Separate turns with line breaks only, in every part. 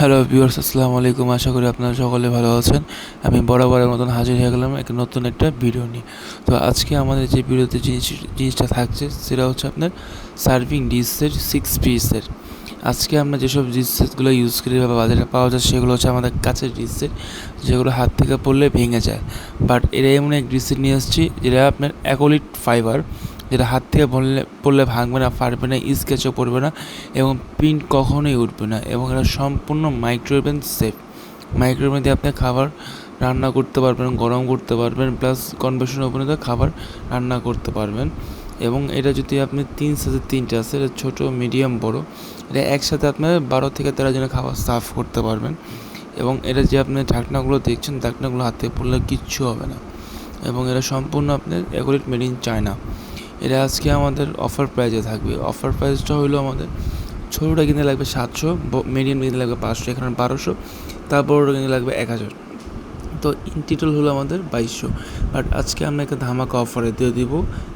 Hello viewers আসসালামু আলাইকুম। আশা করি আপনারা সকলে ভালো আছেন। আমি বরাবরের মতন হাজির হয়ে গেলাম এক নতুন একটা ভিডিও নিয়ে। তো আজকে আমাদের যে ভিডিওতে জিনিস, জিনিসটা থাকছে, সেটা হচ্ছে আপনার সার্ভিং ডিসের সিক্স পিসের আজকে আমরা যেসব ডিসেটগুলো ইউজ করি বা বাজারে পাওয়া যায়, সেগুলো হচ্ছে আমাদের কাছের ডিসেট যেগুলো হাত থেকে পড়লে ভেঙে যায়। বাট এরা এমন এক ডিসেট নিয়ে এসেছি, যেটা আপনার অ্যাকোলিট ফাইবার যেটা হাত থেকে পড়লে পড়লে ভাঙবে না, ফাটবে না স্কেচও পড়বে না এবং প্রিন্ট কখনোই উঠবে না এবং এটা সম্পূর্ণ মাইক্রোওয়েভেন সেফ মাইক্রোওয়েভেন দিয়ে আপনি খাবার রান্না করতে পারবেন, গরম করতে পারবেন প্লাস কনভেকশন ওভেনে খাবার রান্না করতে পারবেন এবং এটা যদি আপনি তিন সাইজের তিনটে আছে, এটা ছোটো মিডিয়াম বড়, এটা একসাথে আপনার বারো থেকে তেরো জনের খাবার সার্ভ করতে পারবেন এবং এটা যে আপনি ঢাকনাগুলো দেখছেন, ঢাকনাগুলো হাতে পড়লে কিচ্ছু হবে না এবং এটা সম্পূর্ণ আপনার অ্যাকোরেট মেড ইন চায়না এটা আজকে আমাদের অফার প্রাইজে থাকবে। অফার প্রাইসটা হলো আমাদের ছোটোটা কিনতে লাগবে সাতশো মিডিয়াম কিনতে লাগবে পাঁচশো, এখানে বারোশো তারপরটা কিনতে লাগবে এক হাজার। তো ইন টোটাল হলো আমাদের বাইশশো। বাট আজকে আমরা একটা ধামাকা অফারে দিয়ে দিব।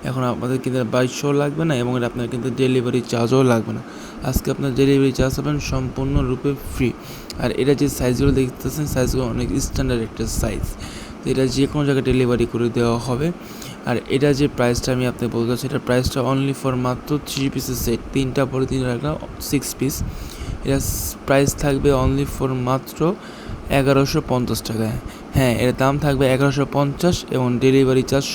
এখন আমাদের কিন্তু বাইশশো লাগবে না এবং এটা আপনার কিন্তু ডেলিভারি চার্জও লাগবে না। আজকে আপনার ডেলিভারি চার্জ পাবেন সম্পূর্ণরূপে ফ্রি আর এটা যে সাইজগুলো দেখতেছেন সাইজগুলো অনেক স্ট্যান্ডার্ড একটা সাইজ এটা যে কোনো জায়গায় ডেলিভারি করে দেওয়া হবে। আর এটা যে প্রাইসটা আমি আপনি বলতে চাচ্ছি, এটা প্রাইসটা অনলি ফর মাত্র থ্রি পিসের সেট তিনটা পরে তিন রাখলাম সিক্স পিস এটা প্রাইস থাকবে অনলি ফর মাত্র এগারোশো পঞ্চাশ টাকায়। হ্যাঁ এর দাম থাকবে এগারোশো পঞ্চাশ এবং ডেলিভারি চার্জ